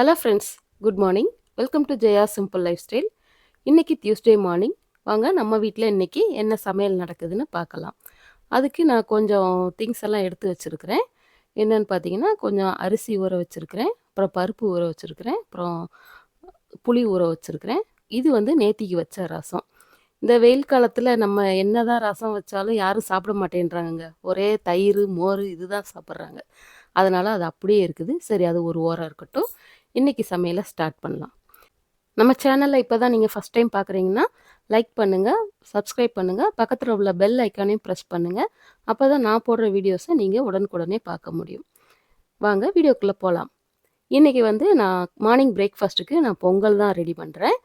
Hello friends good morning welcome to Jaya simple life style இன்றைக்கி Tuesday morning வாங்க நம்ம வீட்டில் இன்றைக்கி என்ன சமையல் நடக்குதுன்னு பார்க்கலாம். அதுக்கு நான் கொஞ்சம் திங்ஸ் எல்லாம் எடுத்து வச்சுருக்கிறேன். என்னென்னு பார்த்தீங்கன்னா கொஞ்சம் அரிசி ஊற வச்சுருக்கிறேன். அப்புறம் பருப்பு ஊற வச்சுருக்கிறேன். அப்புறம் புளி ஊற வச்சுருக்கிறேன். இது வந்து நேத்திக்கு வச்ச ரசம். இந்த வெயில் காலத்தில் நம்ம என்ன தான் ரசம் வச்சாலும் யாரும் சாப்பிட மாட்டேன்றாங்க ஒரே தயிர் மோர் இதுதான் சாப்பிட்றாங்க. அதனால் அது அப்படியே இருக்குது. சரி அது ஒரு ஓரம் இருக்கட்டும். இன்றைக்கி சமையலை ஸ்டார்ட் பண்ணலாம். நம்ம சேனலில் இப்போ தான் நீங்கள் ஃபஸ்ட் டைம் பார்க்குறீங்கன்னா லைக் பண்ணுங்கள் சப்ஸ்கிரைப் பண்ணுங்கள் பக்கத்தில் உள்ள பெல் ஐக்கானையும் ப்ரெஸ் பண்ணுங்கள் அப்போ தான் நான் போடுற வீடியோஸை நீங்கள் உடனுக்குடனே பார்க்க முடியும். வாங்க வீடியோக்குள்ளே போகலாம் இன்றைக்கி வந்து நான் மார்னிங் பிரேக்ஃபாஸ்ட்டுக்கு நான் பொங்கல் தான் ரெடி பண்ணுறேன்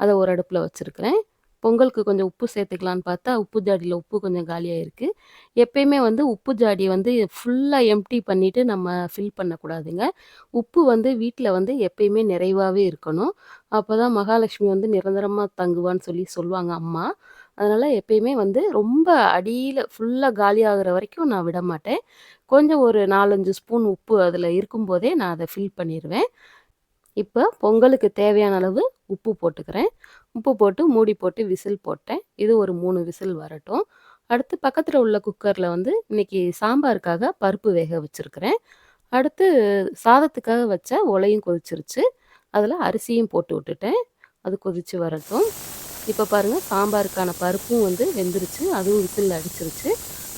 அதை ஒரு அடுப்பில் வச்சுருக்கிறேன். பொங்கலுக்கு கொஞ்சம் உப்பு சேர்த்துக்கலான்னு பார்த்தா உப்பு ஜாடியில் உப்பு கொஞ்சம் காலியாக இருக்குது எப்பயுமே வந்து உப்பு ஜாடியை வந்து ஃபுல்லாக எம்டி பண்ணிவிட்டு நம்ம ஃபில் பண்ணக்கூடாதுங்க. உப்பு வந்து வீட்டில் வந்து எப்பயுமே நிறைவாகவே இருக்கணும். அப்போ தான் மகாலட்சுமி வந்து நிரந்தரமாக தங்குவான்னு சொல்லி சொல்லுவாங்க அம்மா. அதனால் எப்பயுமே வந்து ரொம்ப அடியில் ஃபுல்லாக காலி ஆகிற வரைக்கும் நான் விட மாட்டேன். கொஞ்சம் ஒரு நாலஞ்சு ஸ்பூன் உப்பு அதில் இருக்கும்போதே நான் அதை ஃபில் பண்ணிடுவேன் இப்போ பொங்கலுக்கு தேவையான அளவு உப்பு போட்டுக்கிறேன். உப்பு போட்டு மூடி போட்டு விசில் போட்டேன். இது ஒரு மூணு விசில் வரட்டும். அடுத்து பக்கத்தில் உள்ள குக்கரில் வந்து இன்றைக்கி சாம்பாருக்காக பருப்பு வேக வச்சுருக்கிறேன். அடுத்து சாதத்துக்காக வச்ச உலையும் கொதிச்சிருச்சு. அதில் அரிசியும் போட்டு விட்டுட்டேன். அது கொதித்து வரட்டும். இப்போ பாருங்கள் சாம்பாருக்கான பருப்பும் வந்து வெந்துருச்சு. அதுவும் விசில் அடிச்சிருச்சு.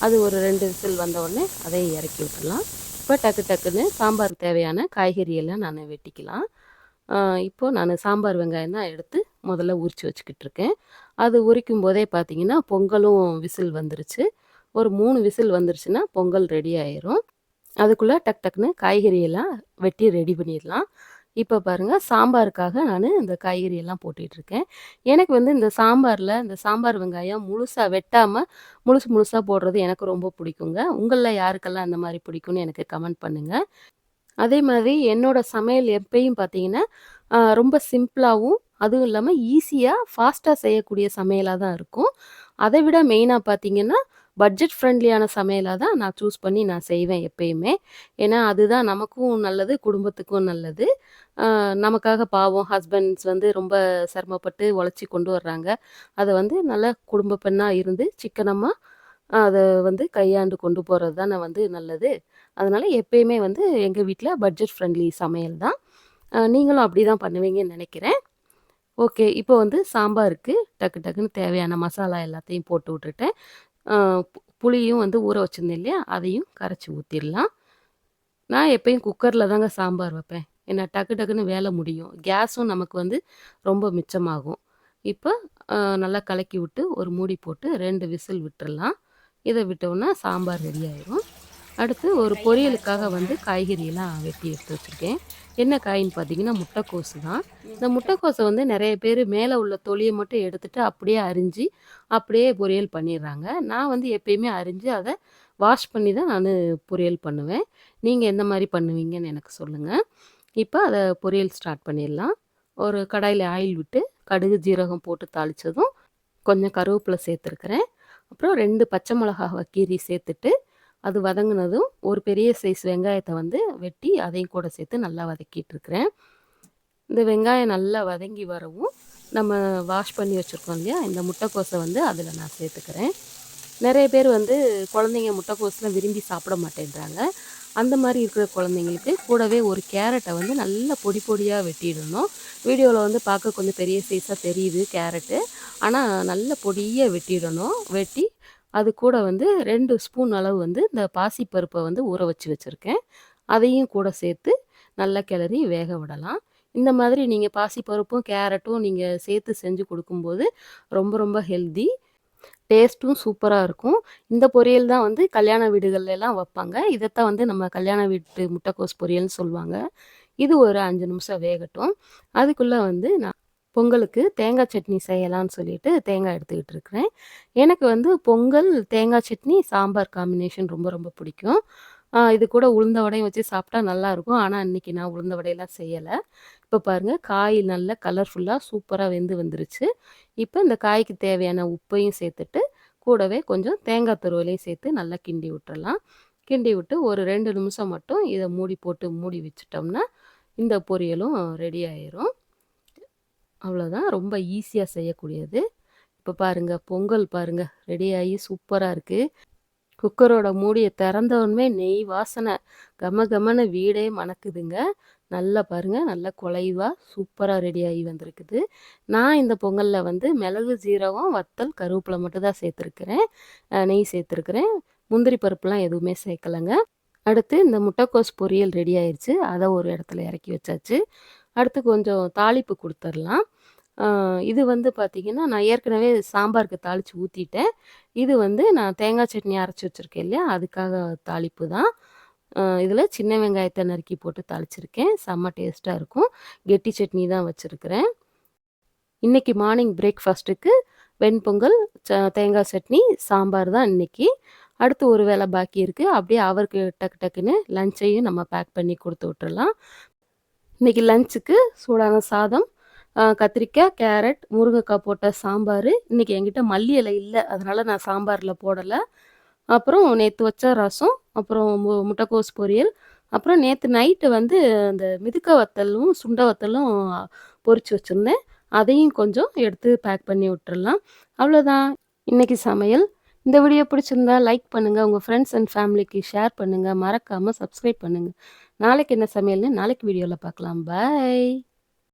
அது ஒரு ரெண்டு விசில் வந்தவுடனே அதையும் இறக்கி விட்டுடலாம். இப்போ டக்கு டக்குன்னு சாம்பார் தேவையான காய்கறியெல்லாம் நான் வெட்டிக்கலாம். இப்போது நான் சாம்பார் வெங்காயம் தான் எடுத்து முதல்ல உரித்து வச்சுக்கிட்டு இருக்கேன் அது உரிக்கும் போதே பார்த்தீங்கன்னா பொங்கலும் விசில் வந்துருச்சு. ஒரு மூணு விசில் வந்துருச்சுன்னா பொங்கல் ரெடி ஆயிரும். அதுக்குள்ளே டக் டக்குன்னு காய்கறியெல்லாம் வெட்டி ரெடி பண்ணிடலாம். இப்போ பாருங்கள் சாம்பாருக்காக நான் இந்த காய்கறியெல்லாம் போட்டுட்ருக்கேன் எனக்கு வந்து இந்த சாம்பாரில் இந்த சாம்பார் வெங்காயம் முழுசாக வெட்டாமல் முழுசு முழுசாக போடுறது எனக்கு ரொம்ப பிடிக்குங்க. உங்களில் யாருக்கெல்லாம் அந்த மாதிரி பிடிக்கும்னு எனக்கு கமெண்ட் பண்ணுங்கள் அதே மாதிரி என்னோட சமையல் எப்பயும் பார்த்தீங்கன்னா, ரொம்ப சிம்பிளாகவும் அதுவும் இல்லாமல் ஈஸியாக, ஃபாஸ்ட்டாக செய்யக்கூடிய சமையலாக தான் இருக்கும். அதை விட மெயினாக பார்த்தீங்கன்னா, பட்ஜெட் ஃப்ரெண்ட்லியான சமையலாக தான் நான் சூஸ் பண்ணி நான் செய்வேன் எப்பயுமே. ஏன்னா, அதுதான் நமக்கும் நல்லது, குடும்பத்துக்கும் நல்லது. நமக்காக பாவம் ஹஸ்பண்ட்ஸ் வந்து ரொம்ப சிரமப்பட்டு உழைச்சி கொண்டு வர்றாங்க. அதை வந்து நல்லா குடும்ப பெண்ணாக இருந்து சிக்கனமாக அதை வந்து கையாண்டு கொண்டு போகிறது தானே வந்து நல்லது. அதனால் எப்பயுமே வந்து எங்கள் வீட்டில் பட்ஜெட் ஃப்ரெண்ட்லி சமையல் தான். நீங்களும் அப்படி தான் பண்ணுவீங்கன்னு நினைக்கிறேன். ஓகே இப்போ வந்து சாம்பாருக்கு டக்கு டக்குன்னு தேவையான மசாலா எல்லாத்தையும் போட்டு விட்டுட்டேன். புளியும் வந்து ஊற வச்சுருந்தேன் இல்லையா? அதையும் கரைச்சி ஊற்றிடலாம் நான் எப்பயும் குக்கரில் தாங்க சாம்பார் வைப்பேன். ஏன்னா டக்கு டக்குன்னு வேலை முடியும். கேஸும் நமக்கு வந்து ரொம்ப மிச்சமாகும். இப்போ நல்லா கலக்கி விட்டு ஒரு மூடி போட்டு ரெண்டு விசில் விட்டுடலாம் இதை விட்டோன்னா சாம்பார் ரெடி ஆயிடும் அடுத்து ஒரு பொரியலுக்காக வந்து காய்கறியெல்லாம் வெட்டி எடுத்து வச்சுருக்கேன். என்ன காயின்னு பார்த்தீங்கன்னா முட்டைக்கோசு தான். இந்த முட்டைக்கோஸை வந்து நிறைய பேர் மேலே உள்ள தொலியை மட்டும் எடுத்துகிட்டு அப்படியே அரிஞ்சு அப்படியே பொரியல் பண்ணிடுறாங்க. நான் வந்து எப்பயுமே அரிஞ்சு அதை வாஷ் பண்ணி தான் நான் பொரியல் பண்ணுவேன். நீங்கள் எந்த மாதிரி பண்ணுவீங்கன்னு எனக்கு சொல்லுங்கள் இப்போ அதை பொரியல் ஸ்டார்ட் பண்ணிடலாம். ஒரு கடாயில் ஆயில் விட்டு கடுகு ஜீரகம் போட்டு தாளித்ததும் கொஞ்சம் கருவேப்பிலை சேர்த்துருக்குறேன். அப்புறம் ரெண்டு பச்சை மிளகாவை கீரி சேர்த்துட்டு அது வதங்கினதும் ஒரு பெரிய சைஸ் வெங்காயத்தை வந்து வெட்டி அதையும் கூட சேர்த்து நல்லா வதக்கிட்டு இருக்கிறேன். இந்த வெங்காயம் நல்லா வதங்கி வரவும் நம்ம வாஷ் பண்ணி வச்சுருக்கோம் இல்லையா? இந்த முட்டைக்கோஸை வந்து அதில் நான் சேர்த்துக்கிறேன். நிறைய பேர் வந்து குழந்தைங்க முட்டைக்கோஸ்லாம் விரும்பி சாப்பிட மாட்டேன்றாங்க. அந்த மாதிரி இருக்கிற குழந்தைங்களுக்கு கூடவே ஒரு கேரட்டை வந்து நல்லா பொடி பொடியாக வெட்டிடணும். வீடியோவில் வந்து பார்க்க கொஞ்சம் பெரிய சைஸாக தெரியுது கேரட்டு. ஆனால் நல்ல பொடியாக வெட்டிடணும். வெட்டி அது கூட வந்து ரெண்டு ஸ்பூன் அளவு வந்து இந்த பாசிப்பருப்பை வந்து ஊற வச்சு வச்சுருக்கேன். அதையும் கூட சேர்த்து நல்லா கிளறி வேக விடலாம். இந்த மாதிரி நீங்கள் பாசிப்பருப்பும் கேரட்டும் நீங்கள் சேர்த்து செஞ்சு கொடுக்கும்போது ரொம்ப ரொம்ப ஹெல்தி. டேஸ்ட்டும் சூப்பராக இருக்கும். இந்த பொரியல் தான் வந்து கல்யாண வீடுகள்லாம் வைப்பாங்க. இதைத்தான் வந்து நம்ம கல்யாண வீட்டு முட்டைக்கோஸ் பொரியல்னு சொல்லுவாங்க. இது ஒரு அஞ்சு நிமிஷம் வேகட்டும். அதுக்குள்ளே வந்து நான் பொங்கலுக்கு தேங்காய் சட்னி செய்யலான்னு சொல்லிட்டு தேங்காய் எடுத்துக்கிட்டு இருக்கிறேன். எனக்கு வந்து பொங்கல் தேங்காய் சட்னி சாம்பார் காம்பினேஷன் ரொம்ப ரொம்ப பிடிக்கும். இது கூட உளுந்த வடையும் வச்சு சாப்பிட்டா நல்லாயிருக்கும் ஆனால் இன்றைக்கி நான் உளுந்த வடையெல்லாம் செய்யலை. இப்போ பாருங்கள் காய் நல்லா கலர்ஃபுல்லாக சூப்பராக வெந்து வந்துருச்சு. இப்போ இந்த காய்க்கு தேவையான உப்பையும் சேர்த்துட்டு கூடவே கொஞ்சம் தேங்காய் துருவலையும் சேர்த்து நல்லா கிண்டி விட்டுறலாம். கிண்டி விட்டு ஒரு ரெண்டு நிமிஷம் மட்டும் இதை மூடி போட்டு மூடி வச்சிட்டோம்னா இந்த பொரியலும் ரெடி ஆயிரும். அவ்வளோதான். ரொம்ப ஈஸியாக செய்யக்கூடியது. இப்போ பாருங்க, பொங்கல் பாருங்க ரெடி சூப்பராக இருக்குது குக்கரோட மூடியை திறந்தவுடனே நெய் வாசனை கம கமன வீடே மணக்குதுங்க. நல்லா பாருங்க, நல்லா குலைவாக சூப்பராக ரெடி ஆகி வந்திருக்குது. நான் இந்த பொங்கலில் வந்து மிளகு, ஜீரகம், வத்தல், கருவேப்பிலை மட்டும் தான் நெய் சேர்த்துருக்குறேன் முந்திரி பருப்புலாம் எதுவுமே சேர்க்கலங்க. அடுத்து இந்த முட்டைக்கோஸ் பொரியல் ரெடி ஆயிடுச்சு அதை ஒரு இடத்துல இறக்கி வச்சாச்சு. அடுத்து கொஞ்சம் தாளிப்பு கொடுத்துடலாம் இது வந்து பார்த்திங்கன்னா நான் ஏற்கனவே சாம்பாருக்கு தாளித்து ஊற்றிட்டேன் இது வந்து நான் தேங்காய் சட்னி அரைச்சி வச்சிருக்கேன் இல்லையா? அதுக்காக தாளிப்பு தான். இதில் சின்ன வெங்காயத்தை நறுக்கி போட்டு தாளிச்சிருக்கேன். செம்ம டேஸ்ட்டாக இருக்கும். கெட்டி சட்னி தான் வச்சுருக்கிறேன் இன்றைக்கி மார்னிங் பிரேக்ஃபாஸ்ட்டுக்கு வெண்பொங்கல், ச தேங்காய் சட்னி, சாம்பார் தான் இன்னைக்கு. அடுத்து ஒரு வேளை பாக்கி இருக்கு. அப்படியே அவருக்கு டக்கு டக்குன்னு லஞ்சையும் நம்ம பேக் பண்ணி கொடுத்து விட்டுறலாம். இன்னைக்கு லஞ்சுக்கு சூடான சாதம், கத்திரிக்காய், கேரட், முருங்கைக்காய் போட்ட சாம்பார் இன்னைக்கு என்கிட்ட மல்லி இலை இல்லை அதனால நான் சாம்பாரில் போடலை அப்புறம் நேற்று வச்ச ரசம், அப்புறம் மு முட்டைக்கோஸ் பொரியல், அப்புறம் நேற்று நைட்டு வந்து அந்த மிதுக்க வத்தலும், சுண்ட வத்தலும் பொரித்து வச்சுருந்தேன் அதையும் கொஞ்சம் எடுத்து பேக் பண்ணி விட்டுறலாம். அவ்வளோதான். இன்றைக்கி சமையல். இந்த வீடியோ பிடிச்சிருந்தா லைக் பண்ணுங்க. உங்கள் ஃப்ரெண்ட்ஸ் அண்ட் ஃபேமிலிக்கு ஷேர் பண்ணுங்கள் மறக்காமல் சப்ஸ்கிரைப் பண்ணுங்கள் நாளைக்கு என்ன சமையல்னு நாளைக்கு வீடியோவில் பார்க்கலாம். பாய்.